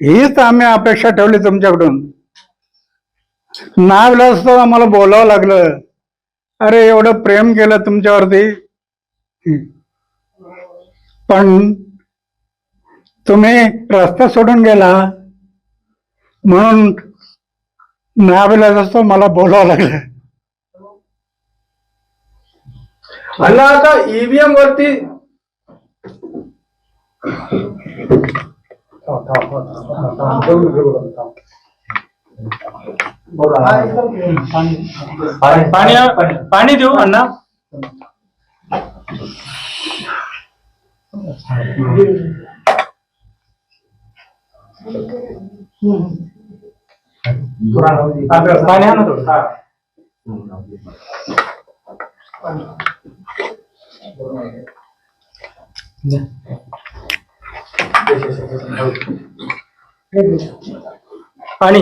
हीच आम्ही अपेक्षा ठेवली तुमच्याकडून. नाव असतो आम्हाला बोलावं लागलं. अरे एवढं प्रेम केलं तुमच्यावरती. पण तुम्ही रस्ता सोडून गेला. म्हणून नाविलाज असतो मला बोलावं लागलं. अण्णा आता ईव्हीएम वरती पाणी पाणी देऊ अण्णा. पाणी आणा थोडं. आणि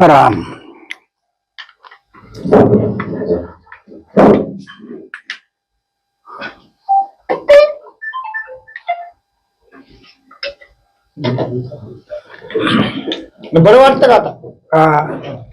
राम. बरं वाटतं का आता? 啊。